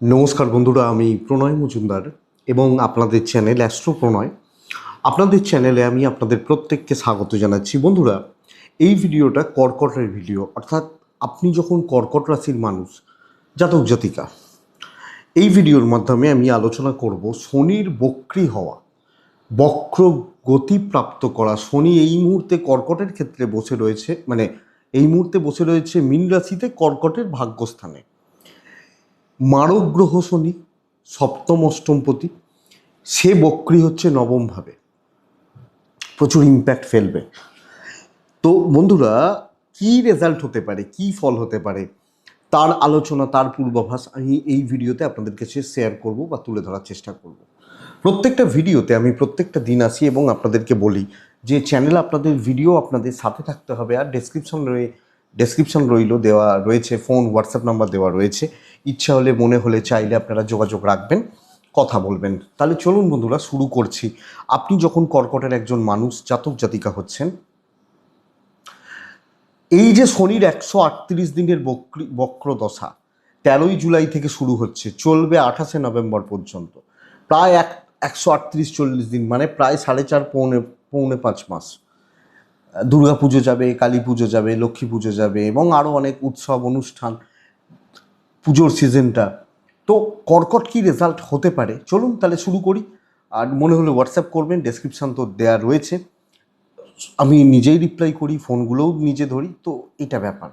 নমস্কার বন্ধুরা, আমি প্রণয় মজুমদার এবং আপনাদের চ্যানেল অ্যাস্ট্রো প্রণয় আপনাদের চ্যানেলে আমি আপনাদের প্রত্যেককে স্বাগত জানাচ্ছি। বন্ধুরা, এই ভিডিওটা কর্কটের ভিডিও, অর্থাৎ আপনি যখন কর্কট রাশির মানুষ, জাতক জাতিকা, এই ভিডিওর মাধ্যমে আমি আলোচনা করব শনির বক্রি হওয়া, বক্র গতি প্রাপ্ত করা। শনি এই মুহূর্তে কর্কটের ক্ষেত্রে বসে রয়েছে মানে এই মুহূর্তে বসে রয়েছে মীন রাশিতে কর্কটের ভাগ্যস্থানে। মারক গ্রহ শনি, সপ্তম অষ্টমপতি সে বক্রি হচ্ছে নবমভাবে। প্রচুর ইম্প্যাক্ট ফেলবে। তো বন্ধুরা, কি রেজাল্ট হতে পারে, কি ফল হতে পারে, তার আলোচনা, তার পূর্বাভাস আমি এই ভিডিওতে আপনাদের কাছে শেয়ার করব বা তুলে ধরার চেষ্টা করব। প্রত্যেকটা ভিডিওতে আমি প্রত্যেকটা দিন আসি এবং আপনাদেরকে বলি যে চ্যানেল আপনাদের ভিডিও আপনাদের সাথে থাকতে হবে আর ডেসক্রিপশন রয়ে ডেসক্রিপশন রইল, দেওয়া রয়েছে ফোন হোয়াটসঅ্যাপ নাম্বার দেওয়া রয়েছে। ইচ্ছা হলে, মনে হলে চাইলে আপনারা যোগাযোগ রাখবেন, কথা বলবেন। তাহলে চলুন বন্ধুরা, শুরু করছি। আপনি যখন কর্কটের একজন মানুষ, জাতক জাতিকা হচ্ছেন, এই যে শনির একশো আটত্রিশ দিনের বক্রি বক্র দশা তেরোই জুলাই থেকে শুরু হচ্ছে, চলবে আঠাশে নভেম্বর পর্যন্ত। প্রায় এক, একশো আটত্রিশ চল্লিশ দিন মানে প্রায় সাড়ে চার, পৌনে পৌনে পাঁচ মাস। দুর্গা পুজো যাবে কালী পুজো যাবে লক্ষ্মী পুজো যাবে, এবং আরও অনেক উৎসব, অনুষ্ঠান পুজোর সিজনটা তো কর্কট কী রেজাল্ট হতে পারে? চলুন তাহলে শুরু করি। আর মনে হলে হোয়াটসঅ্যাপ করবেন ডেসক্রিপশান তো দেওয়া রয়েছে। আমি নিজেই রিপ্লাই করি, ফোনগুলোও নিজে ধরি। তো এটা ব্যাপার।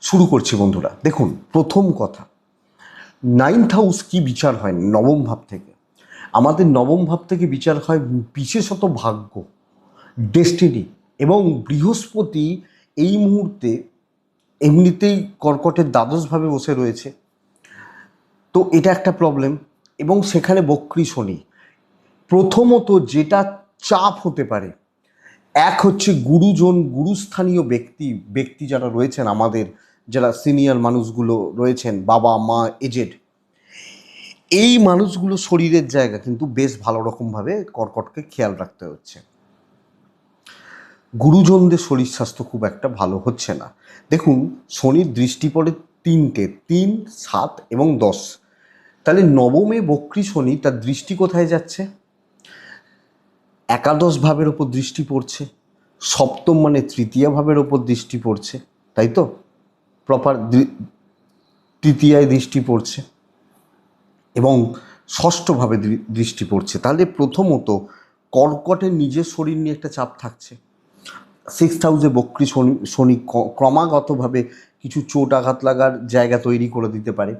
শুরু করছি বন্ধুরা। দেখুন, প্রথম কথা নাইন্থ হাউস কি বিচার হয়? নবম ভাব থেকে। আমাদের নবম ভাব থেকে বিচার হয় বিশেষত ভাগ্য ডেস্টিনি এবং বৃহস্পতি এই মুহূর্তে এমনিতেই কর্কটের দ্বাদশভাবে বসে রয়েছে। তো এটা একটা প্রবলেম এবং সেখানে বক্রি শনি। প্রথমত যেটা চাপ হতে পারে, এক হচ্ছে গুরুজন, গুরুস্থানীয় ব্যক্তি ব্যক্তি যারা রয়েছেন আমাদের, যারা সিনিয়র মানুষগুলো রয়েছেন, বাবা, মা এজেড এই মানুষগুলো শরীরের জায়গা কিন্তু বেশ ভালো রকমভাবে কর্কটকে খেয়াল রাখতে হচ্ছে। গুরুজনদের শরীর স্বাস্থ্য খুব একটা ভালো হচ্ছে না। দেখুন, শনির দৃষ্টি পড়ে তিনটে, তিন, সাত এবং দশ। তাহলে নবমে বক্রী শনি তার দৃষ্টি কোথায় যাচ্ছে? একাদশ ভাবের ওপর দৃষ্টি পড়ছে, সপ্তম মানে তৃতীয় ভাবের ওপর দৃষ্টি পড়ছে, তাই তো? প্রপার তৃতীয়ায় দৃষ্টি পড়ছে এবং ষষ্ঠভাবে দৃষ্টি পড়ছে। তাহলে প্রথমত কর্কটের নিজের শরীর নিয়ে একটা চাপ থাকছে। সিক্স হাউসে বক্রি শনি শনি ক্রমাগতভাবে কিছু চোট আঘাত লাগার জায়গা তৈরি করে দিতে পারে।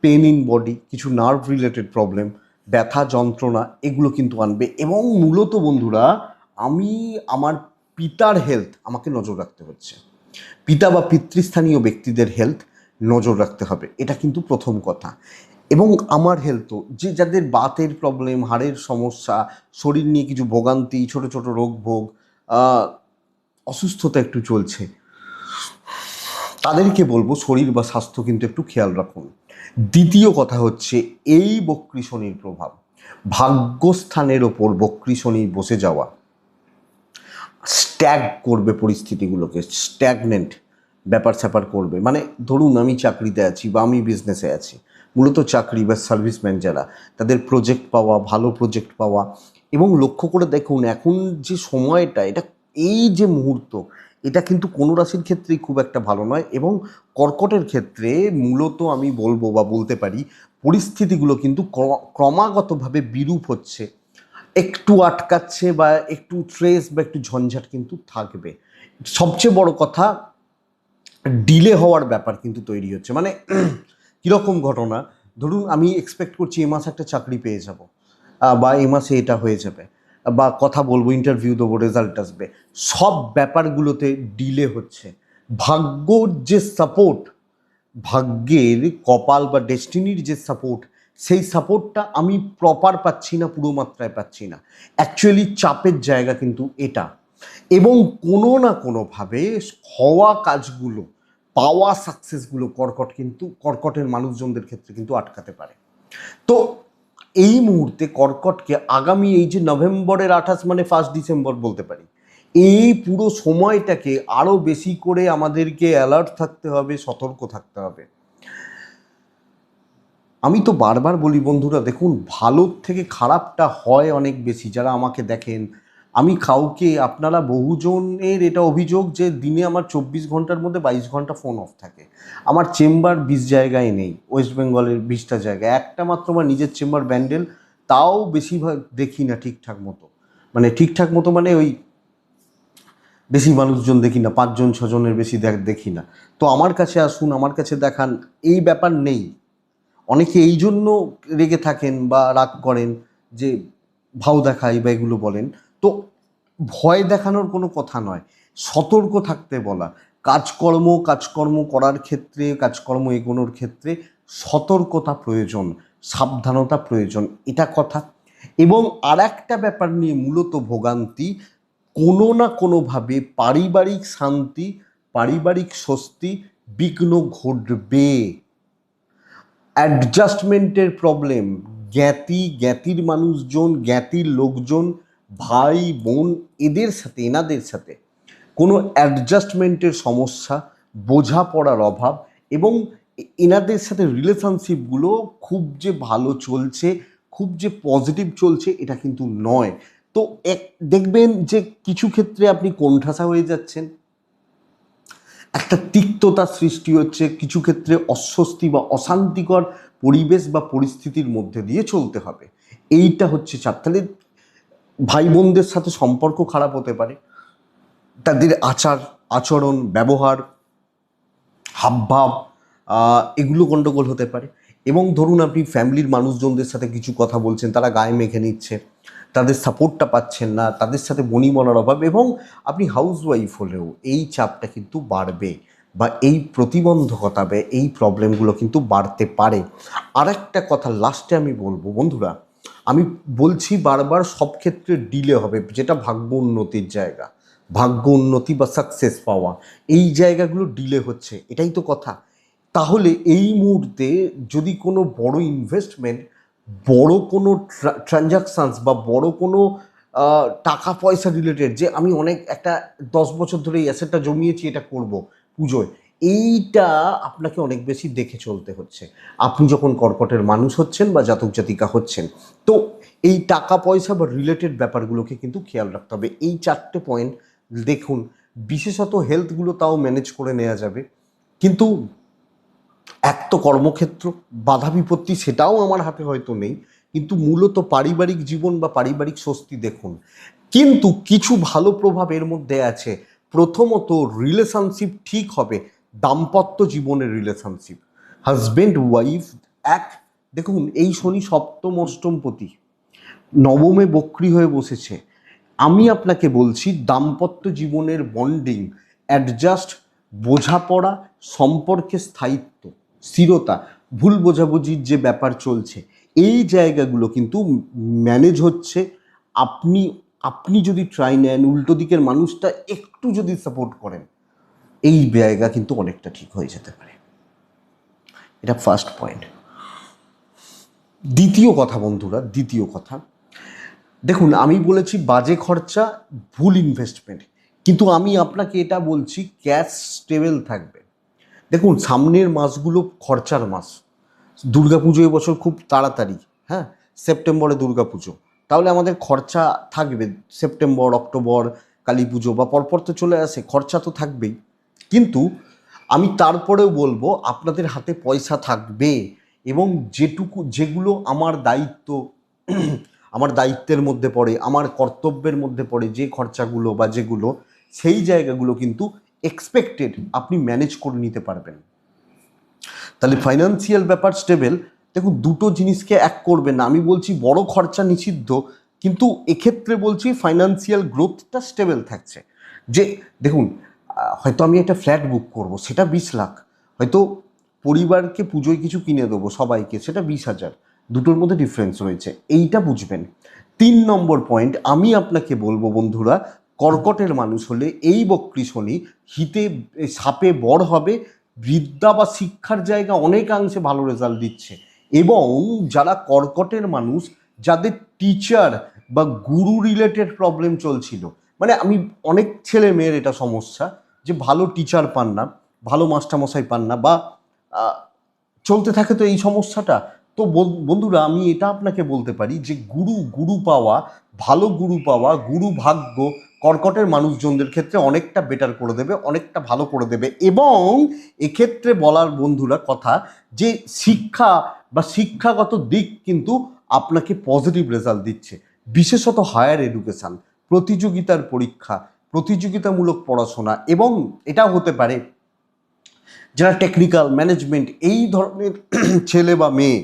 পেন ইন বডি কিছু নার্ভ রিলেটেড প্রবলেম ব্যথা, যন্ত্রণা, এগুলো কিন্তু আনবে। এবং মূলত বন্ধুরা, আমি, আমার পিতার হেলথ আমাকে নজর রাখতে হচ্ছে। পিতা বা পিতৃস্থানীয় ব্যক্তিদের হেলথ নজর রাখতে হবে। এটা কিন্তু প্রথম কথা। এবং আমার হেলথও যে যাদের বাতের প্রবলেম হাড়ের সমস্যা, শরীর নিয়ে কিছু ভোগান্তি, ছোট ছোট রোগ ভোগ অসুস্থতা একটু চলছে। তাদেরকে বলব শরীর বা স্বাস্থ্য কিন্তু একটু খেয়াল রাখুন। দ্বিতীয় কথা হচ্ছে এই বক্রী শনির প্রভাব। ভাগ্যস্থানের ওপর বক্রী শনি বসে যাওয়া। স্ট্যাগ করবে পরিস্থিতিগুলোকে স্ট্যাগনেন্ট ব্যাপার স্যাপার করবে। মানে ধরুন আমি চাকরিতে আছি বা আমি বিজনেসে আছি। মূলত চাকরি বা সার্ভিসম্যান যারা, তাদের প্রজেক্ট পাওয়া, ভালো প্রজেক্ট পাওয়া এবং লক্ষ্য করে দেখুন এখন যে সময়টা, এটা এই যে মুহূর্ত, এটা কিন্তু কোনো রাশির ক্ষেত্রেই খুব একটা ভালো নয় এবং কর্কটের ক্ষেত্রে মূলত আমি বলব বা বলতে পারি, পরিস্থিতিগুলো কিন্তু ক্রমাগতভাবে বিরূপ হচ্ছে। একটু আটকাচ্ছে বা একটু ট্রেস বা একটু ঝঞ্ঝাট কিন্তু থাকবে। সবচেয়ে বড় কথা ডিলে হওয়ার ব্যাপার কিন্তু তৈরি হচ্ছে। মানে কীরকম ঘটনা? ধরুন আমি এক্সপেক্ট করছি এ মাসে একটা চাকরি পেয়ে যাব বা এ মাসে এটা হয়ে যাবে। বা কথা বলব ইন্টারভিউ দেবো রেজাল্ট আসবে। সব ব্যাপারগুলোতে ডিলে হচ্ছে। ভাগ্যর যে সাপোর্ট ভাগ্যের কপাল বা ডেস্টিনির যে সাপোর্ট সেই সাপোর্টটা আমি প্রপার পাচ্ছি না, পুরো মাত্রায় পাচ্ছি না। অ্যাকচুয়ালি চাপের জায়গা কিন্তু এটা। এবং কোনো না কোনোভাবে হওয়া কাজগুলো, পাওয়া সাকসেসগুলো কর্কট কিন্তু, কর্কটের মানুষজনদের ক্ষেত্রে কিন্তু আটকাতে পারে। তো এই মুহূর্তে কর্কটকে আগামী এই যে নভেম্বরের আঠাশ মানে ফার্স্ট ডিসেম্বর বলতে পারি, এই পুরো সময়টাকে আরও বেশি করে আমাদেরকে অ্যালার্ট থাকতে হবে, সতর্ক থাকতে হবে। আমি তো বারবার বলি বন্ধুরা, দেখুন, ভালোর থেকে খারাপটা হয় অনেক বেশি। যারা আমাকে দেখেন আমি কাউকে, আপনারা বহুজনের এটা অভিযোগ যে দিনে আমার চব্বিশ ঘণ্টার মধ্যে বাইশ ঘণ্টা ফোন অফ থাকে। আমার চেম্বার বিশ জায়গায় নেই ওয়েস্ট বেঙ্গলের বিশটা জায়গায় একটা মাত্র আমার নিজের চেম্বার ব্যান্ডেল তাও বেশিরভাগ দেখি না ঠিকঠাক মতো। মানে ঠিকঠাক মতো মানে ওই বেশি মানুষজন দেখি না, পাঁচজন, ছজনের বেশি দেখ- দেখি না। তো আমার কাছে আসুন, আমার কাছে দেখান, এই ব্যাপার নেই। অনেকে এই জন্য রেগে থাকেন বা রাগ করেন যে ভাও দেখাই বা এগুলো বলেন। তো ভয় দেখানোর কোনো কথা নয়। সতর্ক থাকতে বলা। কাজকর্ম কাজকর্ম করার ক্ষেত্রে, কাজকর্ম এগোনোর ক্ষেত্রে সতর্কতা প্রয়োজন, সাবধানতা প্রয়োজন, এটা কথা। এবং আর একটা ব্যাপার নিয়ে মূলত ভোগান্তি, কোনো না কোনোভাবে পারিবারিক শান্তি, পারিবারিক স্বস্তি বিঘ্ন ঘটবে। অ্যাডজাস্টমেন্টের প্রবলেম, জ্ঞাতি, জ্ঞাতির মানুষজন, জ্ঞাতির লোকজন ভাই, বোন এদের সাথে, এনাদের সাথে কোনো অ্যাডজাস্টমেন্টের সমস্যা, বোঝাপড়ার অভাব এবং এনাদের সাথে রিলেশনশিপগুলো খুব যে ভালো চলছে, খুব যে পজিটিভ চলছে, এটা কিন্তু নয়। তো এক, দেখবেন যে কিছু ক্ষেত্রে আপনি কোণঠাসা হয়ে যাচ্ছেন। একটা তিক্ততা সৃষ্টি হচ্ছে, কিছু ক্ষেত্রে অস্বস্তি বা অশান্তিকর পরিবেশ বা পরিস্থিতির মধ্যে দিয়ে চলতে হবে। এইটা হচ্ছে তাহলে ভাই বোনদের সাথে সম্পর্ক খারাপ হতে পারে। তাদের আচার, আচরণ, ব্যবহার, হাবভাব এগুলো গণ্ডগোল হতে পারে। এবং ধরুন আপনি ফ্যামিলির মানুষজনদের সাথে কিছু কথা বলছেন, তারা গায়ে মেখে নিচ্ছে, তাদের সাপোর্টটা পাচ্ছেন না, তাদের সাথে বনিবনার অভাব এবং আপনি হাউস ওয়াইফ হলেও এই চাপটা কিন্তু বাড়বে বা এই প্রতিবন্ধকতা এই প্রবলেমগুলো কিন্তু বাড়তে পারে। আর একটা কথা লাস্টে আমি বলব, বন্ধুরা আমি বলছি বারবার, সব ক্ষেত্রে ডিলে হবে, যেটা ভাগ্য উন্নতির জায়গা। ভাগ্য উন্নতি বা সাকসেস পাওয়া, এই জায়গাগুলো ডিলে হচ্ছে, এটাই তো কথা। তাহলে এই মুহূর্তে যদি কোনো বড় ইনভেস্টমেন্ট বড় কোনো ট্রানজাকশানস বা বড় কোনো টাকা পয়সা রিলেটেড যে আমি অনেক, একটা দশ বছর ধরে এই অ্যাসেটটা জমিয়েছি, এটা করব, পুজোয় এইটা আপনাকে অনেক বেশি দেখে চলতে হচ্ছে। আপনি যখন কর্কটের মানুষ হচ্ছেন বা জাতক জাতিকা হচ্ছেন, তো এই টাকা, পয়সা বা রিলেটেড ব্যাপারগুলোকে কিন্তু খেয়াল রাখতে হবে। এই চারটে পয়েন্ট দেখুন, বিশেষত হেলথগুলো তাও ম্যানেজ করে নেওয়া যাবে। কিন্তু এক তো কর্মক্ষেত্র, বাধা বিপত্তি সেটাও আমার হাতে হয়তো নেই। কিন্তু মূলত পারিবারিক জীবন বা পারিবারিক স্বস্তি দেখুন। কিন্তু কিছু ভালো প্রভাব এর মধ্যে আছে। প্রথমত রিলেশনশিপ ঠিক হবে। দাম্পত্য জীবনের রিলেশনশিপ হাজবেন্ড ওয়াইফ এক, দেখুন, এই শনি সপ্তম অষ্টমপতি নবমে বক্রি হয়ে বসেছে। আমি আপনাকে বলছি, দাম্পত্য জীবনের বন্ডিং অ্যাডজাস্ট বোঝাপড়া, সম্পর্কে স্থায়িত্ব, স্থিরতা, ভুল বোঝাবুঝির যে ব্যাপার চলছে, এই জায়গাগুলো কিন্তু ম্যানেজ হচ্ছে। আপনি আপনি যদি ট্রাই নেন, উল্টো দিকের মানুষটা একটু যদি সাপোর্ট করেন এই জায়গা কিন্তু অনেকটা ঠিক হয়ে যেতে পারে। এটা ফার্স্ট পয়েন্ট দ্বিতীয় কথা বন্ধুরা, দ্বিতীয় কথা। দেখুন, আমি বলেছি বাজে খরচা, ভুল ইনভেস্টমেন্ট কিন্তু আমি আপনাকে এটা বলছি ক্যাশ স্টেবল থাকবে। দেখুন, সামনের মাসগুলো খরচার মাস। দুর্গাপুজো এবছর খুব তাড়াতাড়ি হ্যাঁ? সেপ্টেম্বরে দুর্গাপুজো। তাহলে আমাদের খরচা থাকবে, সেপ্টেম্বর, অক্টোবর কালী পুজো বা পরপর তো চলে আসে, খরচা তো থাকবেই। কিন্তু আমি তারপরেও বলব, আপনাদের হাতে পয়সা থাকবে এবং যেটুকু, যেগুলো আমার দায়িত্ব, আমার দায়িত্বের মধ্যে পড়ে, আমার কর্তব্যের মধ্যে পড়ে যে খরচাগুলো বা যেগুলো, সেই জায়গাগুলো কিন্তু এক্সপেক্টেড আপনি ম্যানেজ করে নিতে পারবেন। তাহলে ফাইন্যান্সিয়াল ব্যাপার স্টেবেল দেখুন দুটো জিনিসকে এক করবে না। আমি বলছি বড় খরচা নিষিদ্ধ, কিন্তু এক্ষেত্রে বলছি ফাইন্যান্সিয়াল গ্রোথটা স্টেবেল থাকছে। যে, দেখুন হয়তো আমি একটা ফ্ল্যাট বুক করব, সেটা বিশ লাখ। হয়তো পরিবারকে পুজোয় কিছু কিনে দেবো সবাইকে, সেটা বিশ হাজার। দুটোর মধ্যে ডিফারেন্স রয়েছে। এইটা বুঝবেন। তিন নম্বর পয়েন্ট আমি আপনাকে বলব বন্ধুরা, কর্কটের মানুষ হলে এই বক্রি শনি হিতে সাপে বড় হবে বিদ্যা বা শিক্ষার জায়গা অনেকাংশে ভালো রেজাল্ট দিচ্ছে। এবং যারা কর্কটের মানুষ, যাদের টিচার বা গুরু রিলেটেড প্রবলেম চলছিল মানে আমি অনেক ছেলে মেয়ের এটা সমস্যা যে ভালো টিচার পান না, ভালো মাস্টারমশাই পান না বা চলতে থাকে তো এই সমস্যাটা। তো বন- বন্ধুরা, আমি এটা আপনাকে বলতে পারি যে গুরু গুরু পাওয়া, ভালো গুরু পাওয়া, গুরু ভাগ্য কর্কটের মানুষজনদের ক্ষেত্রে অনেকটা বেটার করে দেবে, অনেকটা ভালো করে দেবে। এবং এক্ষেত্রে বলার বন্ধুরা কথা যে শিক্ষা বা শিক্ষাগত দিক কিন্তু আপনাকে পজিটিভ রেজাল্ট দিচ্ছে। বিশেষত হায়ার এডুকেশান প্রতিযোগিতার পরীক্ষা প্রতিযোগিতামূলক পড়াশোনা এবং এটা হতে পারে যারা টেকনিক্যাল ম্যানেজমেন্ট এই ধরনের ছেলে বা মেয়ে,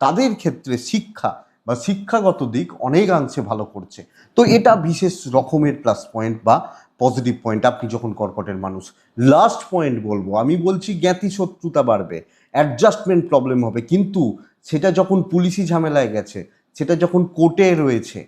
তাদের ক্ষেত্রে শিক্ষা বা শিক্ষাগত দিক অনেকাংশে ভালো করছে। তো এটা বিশেষ রকমের প্লাস পয়েন্ট বা পজিটিভ পয়েন্ট আপনি যখন কর্কটের মানুষ লাস্ট পয়েন্ট বলব, আমি বলছি জ্ঞাতি শত্রুতা বাড়বে অ্যাডজাস্টমেন্ট প্রবলেম হবে। কিন্তু সেটা যখন পুলিশি ঝামেলায় গেছে, সেটা যখন কোর্টে রয়েছে,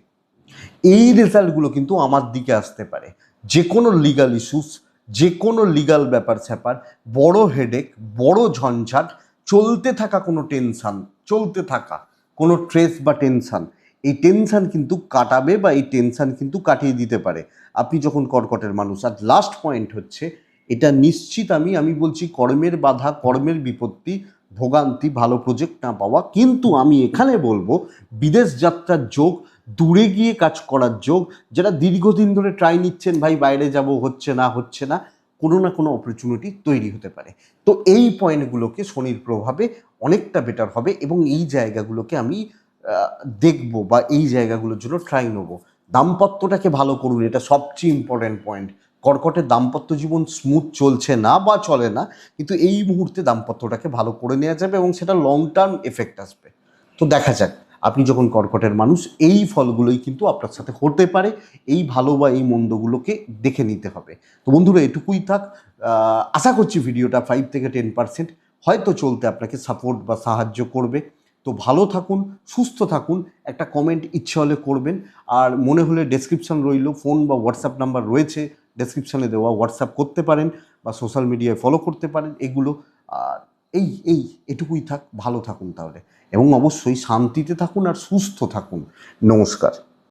এই রেজাল্টগুলো কিন্তু আমার দিকে আসতে পারে। যে কোনো লিগাল ইস্যুস যে কোনো লিগাল ব্যাপার স্যাপার, বড় হেডেক বড় ঝঞ্ঝাট, চলতে থাকা কোনো টেনশান চলতে থাকা কোনো ট্রেস বা টেনশান এই টেনশান কিন্তু কাটাবে বা এই টেনশান কিন্তু কাটিয়ে দিতে পারে। আপনি যখন কর্কটের মানুষ আর লাস্ট পয়েন্ট হচ্ছে, এটা নিশ্চিত আমি আমি বলছি কর্মের বাধা, কর্মের বিপত্তি, ভোগান্তি, ভালো প্রজেক্ট না পাওয়া, কিন্তু আমি এখানে বলব, বিদেশ যাত্রার যোগ দূরে গিয়ে কাজ করার যোগ, যারা দীর্ঘদিন ধরে ট্রাই নিচ্ছেন, ভাই, বাইরে যাব, হচ্ছে না হচ্ছে না, কোনো না কোনো অপরচুনিটি তৈরি হতে পারে। তো এই পয়েন্টগুলোকে শনির প্রভাবে অনেকটা বেটার হবে এবং এই জায়গাগুলোকে আমি দেখব বা এই জায়গাগুলোর জন্য ট্রাই নেব। দাম্পত্যটাকে ভালো করুন, এটা সবচেয়ে ইম্পর্ট্যান্ট পয়েন্ট কর্কটের দাম্পত্য জীবন স্মুথ চলছে না বা চলে না, কিন্তু এই মুহূর্তে দাম্পত্যটাকে ভালো করে নেওয়া যাবে এবং সেটা লং টার্ম এফেক্ট আসবে। তো দেখা যাক। আপনি যখন কর্কটের মানুষ, এই ফলগুলোই কিন্তু আপনার সাথে হতে পারে। এই ভালো বা এই মন্দগুলোকে দেখে নিতে হবে। তো বন্ধুরা, এটুকুই থাক। আশা করছি ভিডিওটা ফাইভ থেকে টেন পার্সেন্ট হয়তো চলতে আপনাকে সাপোর্ট বা সাহায্য করবে। তো ভালো থাকুন, সুস্থ থাকুন, একটা কমেন্ট ইচ্ছে হলে করবেন। আর মনে হলে ডেসক্রিপশন রইল ফোন বা হোয়াটসঅ্যাপ নাম্বার রয়েছে ডেসক্রিপশানে দেওয়া হোয়াটসঅ্যাপ করতে পারেন বা সোশ্যাল মিডিয়ায় ফলো করতে পারেন। এগুলো আর এই এই, এটুকুই থাক। ভালো থাকুন তাহলে। এবং অবশ্যই শান্তিতে থাকুন আর সুস্থ থাকুন। নমস্কার।